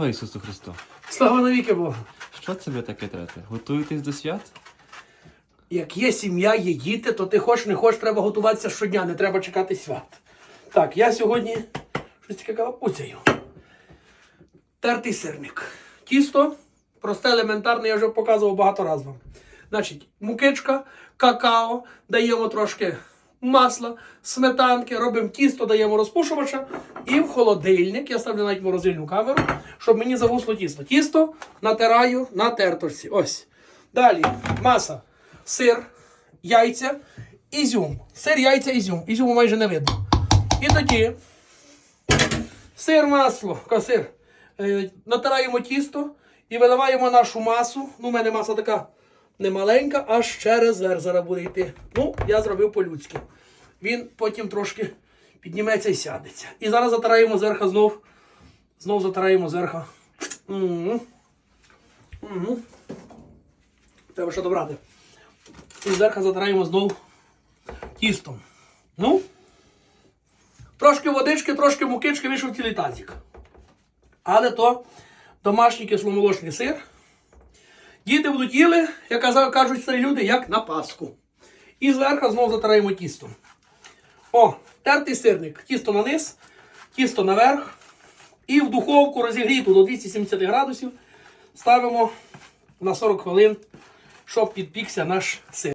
Слава Ісусу Христу! Слава навіки Богу! Що це ви таке трете? Готуєтесь до свят? Як є сім'я, є діти, то ти хоч не хоч, треба готуватися щодня, не треба чекати свят. Так, я сьогодні щось таке калапуцею. Тертий сирник. Тісто, просте, елементарне, я вже показував багато разів вам. Значить, мукичка, какао, даємо трошки масла, сметанки, робимо тісто, даємо розпушувача і в холодильник. Я ставлю навіть морозильну камеру, щоб мені загусло тісто. Тісто натираю на тертості. Ось. Далі маса, сир, яйця, ізюм. Сир, яйця, ізюм. Ізюму майже не видно. І тоді сир, масло, сир. Е, натираємо тісто і виливаємо нашу масу. Ну, у мене маса така немаленька, аж через верх зараз буде йти. Ну, я зробив по-людськи. Він потім трошки підніметься і сядеться. І зараз затираємо зверху знов. Знов затираємо. Угу. Треба ще добрати. І зверху затираємо знов тістом. Ну. Трошки водички, трошки мукички, вийшов цілий тазик. Але то домашній кисломолочний сир. Діти будуть їли, як кажуть старі люди, як на Пасху. І зверху знову затираємо тісто. О, тертий сирник. Тісто на низ, тісто наверх. І в духовку розігріту до 270 градусів ставимо на 40 хвилин, щоб підпікся наш сир.